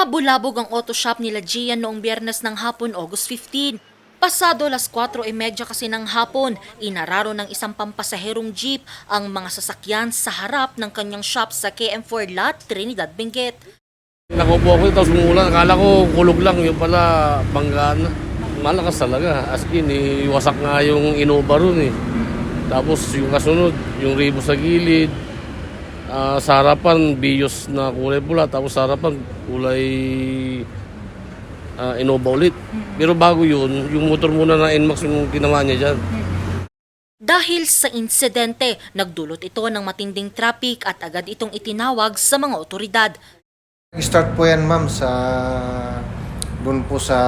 Nabulabog ang auto shop nila Gian noong biyernes ng hapon, August 15. Pasado las 4.30 kasi ng hapon, inararo ng isang pampasaherong jeep ang mga sasakyan sa harap ng kanyang shop sa KM4 Lot, Trinidad, Benguet. Nakupo ako tapos umulan. Akala ko kulog lang. Yung pala banggaan. Malakas talaga. As in, eh, wasak nga yung Innova ron eh. Tapos yung kasunod, yung ribo sa gilid. Ah, sa harapan, bios na kulay pula. Tapos sa harapan, kulay ah, Innova ulit. Pero bago yun, yung motor muna na NMAX yung ginawa niya dyan. Dahil sa insidente, nagdulot ito ng matinding traffic at agad itong itinawag sa mga otoridad. Start po yan ma'am sa doon po sa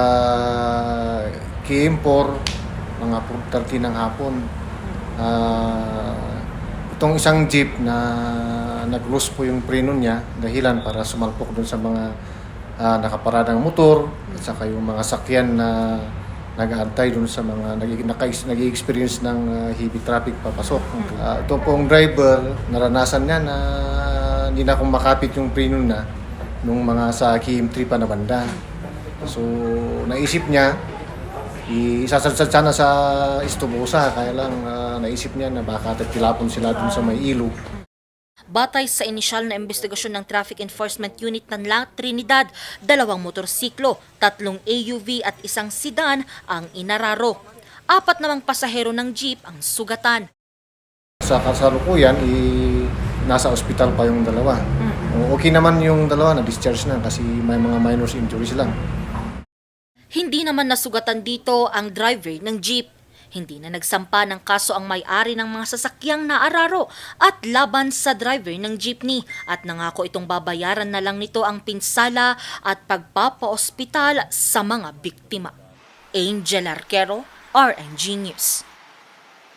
KM4 mga 4.30 ng hapon. Ah, itong isang jeep na nag-loose po yung preno niya dahilan para sumalpok doon sa mga ah, nakaparadang motor at saka yung mga sakyan na nag-aantay doon sa mga nag-experience ng ah, heavy traffic papasok. Ah, ito pong driver, naranasan niya na hindi na kumakapit yung preno na nung mga sa KM3 pa na banda. So, naisip niya, isasadsad sana sa Istobosa, kaya lang ah, naisip niya na baka tilapon sila dun sa may ilo. Batay sa inisyal na investigasyon ng Traffic Enforcement Unit ng La Trinidad, dalawang motorsiklo, tatlong AUV at isang sedan ang inararo. Apat namang pasahero ng jeep ang sugatan. Sa kasalukuyan, i- nasa ospital pa yung dalawa. Okay naman yung dalawa, na-discharge na kasi may mga minor injuries lang. Hindi naman nasugatan dito ang driver ng jeep. Hindi na nagsampa ng kaso ang may-ari ng mga sasakyang naararo at laban sa driver ng jeepney at nangako itong babayaran na lang nito ang pinsala at pagpapa-ospital sa mga biktima. Angel Arquero, RNG News.